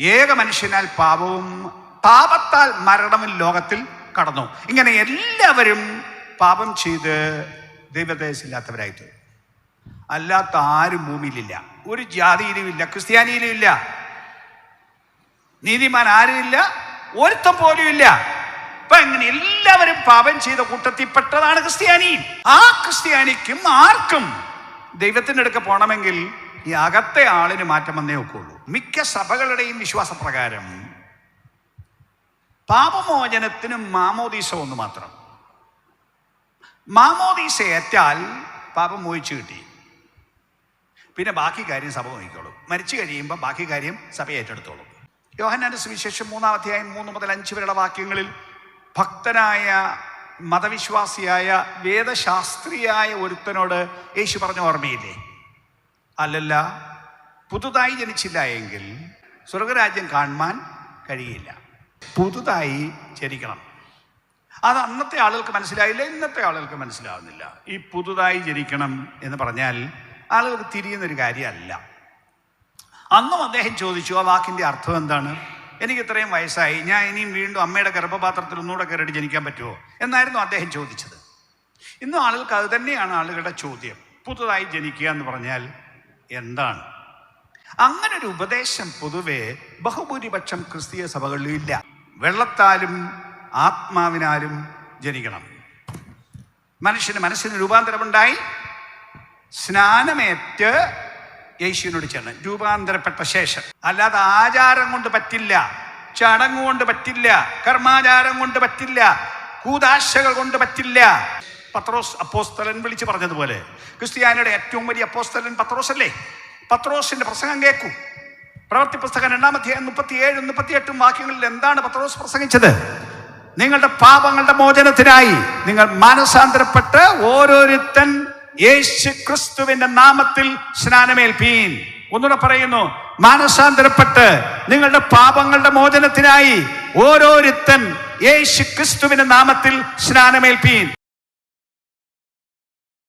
ഏക മനുഷ്യനാൽ പാപവും പാപത്താൽ മരണവും ലോകത്തിൽ കടന്നു. ഇങ്ങനെ എല്ലാവരും പാപം ചെയ്ത് ദൈവദേശമില്ലാത്തവരായി അല്ലാത്ത ആരും ഭൂമിയിലില്ല. ഒരു ജാതിയിലും ഇല്ല ക്രിസ്ത്യാനിയിലും ഇല്ല നീതിമാൻ ആരുമില്ല ഒരുത്തം പോലും ഇല്ല ഇപ്പൊ ഇങ്ങനെ എല്ലാവരും പാപം ചെയ്ത കൂട്ടത്തിൽപ്പെട്ടതാണ് ക്രിസ്ത്യാനി. ആ ക്രിസ്ത്യാനിക്കും ആർക്കും ദൈവത്തിന്റെ അടുക്ക പോകണമെങ്കിൽ ഈ അകത്തെ ആളിന് മാറ്റം വന്നേ ഒക്കുള്ളൂ. മിക്ക സഭകളുടെയും വിശ്വാസപ്രകാരം പാപമോചനത്തിനും മാമോദീസ ഒന്ന് മാത്രം. മാമോദീസ ഏറ്റാൽ പാപം മോഹിച്ചു കിട്ടി. പിന്നെ ബാക്കി കാര്യം സഭ നോക്കിക്കോളും. മരിച്ചു കഴിയുമ്പോൾ ബാക്കി കാര്യം സഭ ഏറ്റെടുത്തോളും. യോഹന്നാന്റെ സുവിശേഷം മൂന്നാം അധ്യായം മൂന്ന് മുതൽ അഞ്ച് വരെയുള്ള വാക്യങ്ങളിൽ ഭക്തനായ മതവിശ്വാസിയായ വേദശാസ്ത്രിയായ ഒരുത്തനോട് യേശു പറഞ്ഞ ഓർമ്മയില്ലേ? അല്ലല്ല പുതുതായി ജനിച്ചില്ല എങ്കിൽ സ്വർഗരാജ്യം കാണുവാൻ കഴിയില്ല. പുതുതായി ജനിക്കണം. അത് അന്നത്തെ ആളുകൾക്ക് മനസ്സിലായില്ല ഇന്നത്തെ ആളുകൾക്ക് മനസ്സിലാവുന്നില്ല. ഈ പുതുതായി ജനിക്കണം എന്ന് പറഞ്ഞാൽ ആളുകൾക്ക് തിരിയുന്നൊരു കാര്യമല്ല. അന്നും അദ്ദേഹം ചോദിച്ചു ആ വാക്കിന്റെ അർത്ഥം എന്താണ്? എനിക്ക് ഇത്രയും വയസ്സായി ഞാൻ ഇനിയും വീണ്ടും അമ്മയുടെ ഗർഭപാത്രത്തിൽ ഒന്നുകൂടെ കയറിയിട്ട് ജനിക്കാൻ പറ്റുമോ? എന്നായിരുന്നു അദ്ദേഹം ചോദിച്ചത്. ഇന്നും ആളുകൾക്ക് അത് തന്നെയാണ് ആളുകളുടെ ചോദ്യം. പുതുതായി ജനിക്കുക എന്ന് പറഞ്ഞാൽ എന്താണ്? അങ്ങനെ ഒരു ഉപദേശം പൊതുവെ ബഹുഭൂരിപക്ഷം ക്രിസ്തീയ സഭകളിലും ഇല്ല. വെള്ളത്താലും ആത്മാവിനാലും ജനിക്കണം. മനുഷ്യന് മനസ്സിന് രൂപാന്തരമുണ്ടായി സ്നാനമേറ്റ് യേശുവിനോട് ചേർന്ന്. രൂപാന്തരപ്പെട്ട ശേഷം. അല്ലാതെ ആചാരം കൊണ്ട് പറ്റില്ല ചടങ്ങ് കൊണ്ട് പറ്റില്ല കർമാചാരം കൊണ്ട് പറ്റില്ല കൂതാശകൾ കൊണ്ട് പറ്റില്ല പത്രോസ് അപ്പോസ്തലൻ വിളിച്ച് പറഞ്ഞതുപോലെ. ക്രിസ്ത്യാനിയുടെ ഏറ്റവും വലിയ അപ്പോസ്തലൻ പത്രോസ് അല്ലേ? പത്രോസിന്റെ പ്രസംഗം കേൾക്കൂ. പ്രവർത്തി പുസ്തകം രണ്ടാമധ്യായം മുപ്പത്തിയേഴും മുപ്പത്തിയെട്ടും വാക്യങ്ങളിൽ എന്താണ് പത്രോസ് പ്രസംഗിച്ചത്? നിങ്ങളുടെ പാപങ്ങളുടെ മോചനത്തിനായി നിങ്ങൾ മാനസാന്തരപ്പെട്ട് ഓരോരുത്തൻ യേശു ക്രിസ്തുവിന്റെ നാമത്തിൽ സ്നാനമേൽപ്പീൻ. ഒന്നുകൂടെ പറയുന്നു മാനസാന്തരപ്പെട്ട് നിങ്ങളുടെ പാപങ്ങളുടെ മോചനത്തിനായി ഓരോരുത്തൻ യേശു ക്രിസ്തുവിന്റെ നാമത്തിൽ സ്നാനമേൽപ്പീൻ.